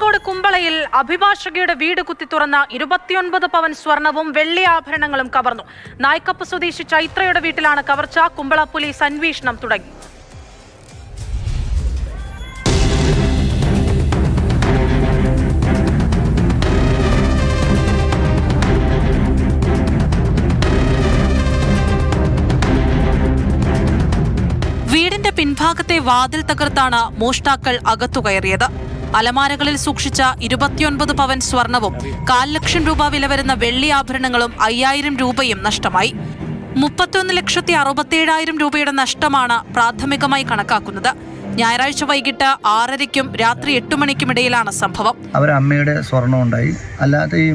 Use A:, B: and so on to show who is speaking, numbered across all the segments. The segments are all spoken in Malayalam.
A: കാസർഗോഡ് കുമ്പളയിൽ അഭിഭാഷകയുടെ വീട് കുത്തി തുറന്ന ഇരുപത്തിയൊൻപത് പവൻ സ്വർണവും വെള്ളി ആഭരണങ്ങളും കവർന്നു. നായ്ക്കപ്പ് സ്വദേശി ചൈത്രയുടെ വീട്ടിലാണ് കവർച്ച. കുമ്പള പോലീസ് അന്വേഷണം തുടങ്ങി. വീടിന്റെ പിൻഭാഗത്തെ വാതിൽ തകർത്താണ് മോഷ്ടാക്കൾ അകത്തുകയറിയത്. അലമാരകളിൽ സൂക്ഷിച്ച ഇരുപത്തിയൊൻപത് പവൻ സ്വർണവും കാൽ ലക്ഷം രൂപ വില വരുന്ന വെള്ളി ആഭരണങ്ങളും അയ്യായിരം രൂപയും നഷ്ടമായി. മുപ്പത്തിയൊന്ന് ലക്ഷത്തി അറുപത്തിയേഴായിരം രൂപയുടെ നഷ്ടമാണ് പ്രാഥമികമായി കണക്കാക്കുന്നത്. ഞായറാഴ്ച വൈകിട്ട് ആറരയ്ക്കും രാത്രി എട്ടു മണിക്കും ഇടയിലാണ് സംഭവം.
B: അവർ അമ്മയുടെ സ്വർണം ഉണ്ടായി അല്ലാതെ ഈ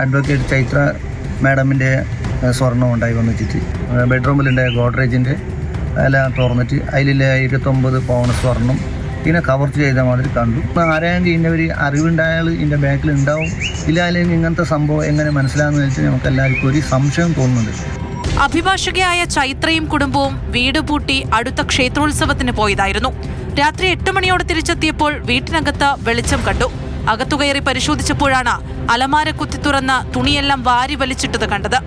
B: അഡ്വക്കേറ്റ് ചൈത്ര മാഡമിന്റെ ഏഹ്, സ്വർണം ഉണ്ടായി വന്നിട്ട് ബെഡ്റൂമിലുണ്ടായ ഗോഡ്രേജിന്റെ എല്ലാം തുറന്നിട്ട് അതിലെ ഇരുപത്തൊമ്പത് പൗൺ സ്വർണം ഇതിനെ കവർ ചെയ്ത മാതിരി കണ്ടു. ഇപ്പം ആരായെങ്കിൽ ഇതിന്റെ ഒരു അറിവുണ്ടായാൽ ഇതിന്റെ ബാക്കിൽ ഉണ്ടാവും. ഇല്ല അല്ലെങ്കിൽ ഇങ്ങനത്തെ സംഭവം എങ്ങനെ മനസ്സിലാകുന്ന വെച്ചാൽ നമുക്ക് എല്ലാവർക്കും ഒരു സംശയം തോന്നുന്നുണ്ട്.
A: അഭിഭാഷകയായ ചൈത്രയും കുടുംബവും വീട് പൂട്ടി അടുത്ത ക്ഷേത്രോത്സവത്തിന് പോയതായിരുന്നു. രാത്രി എട്ട് മണിയോടെ തിരിച്ചെത്തിയപ്പോൾ വീട്ടിനകത്ത് വെളിച്ചം കണ്ടു. അകത്തു കയറി പരിശോധിച്ചപ്പോഴാണ് അലമാര കുത്തി തുറന്ന് തുണിയെല്ലാം വാരി വലിച്ചിട്ടത് കണ്ടത്.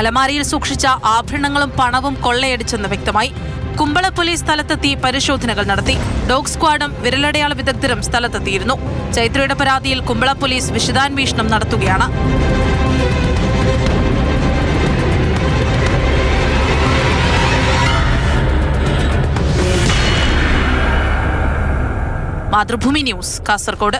A: അലമാരയിൽ സൂക്ഷിച്ച ആഭരണങ്ങളും പണവും കൊള്ളയടിച്ചെന്ന് വ്യക്തമായി. കുമ്പള പോലീസ് സ്ഥലത്തെത്തി പരിശോധനകൾ നടത്തി. ഡോഗ് സ്ക്വാഡും വിരലടയാള വിദഗ്ധരും സ്ഥലത്തെത്തിയിരുന്നു. ചൈത്രയുടെ പരാതിയിൽ കുമ്പള പോലീസ് വിശദാന്വേഷണം നടത്തുകയാണ്. മാതൃഭൂമി ന്യൂസ് കാസർഗോഡ്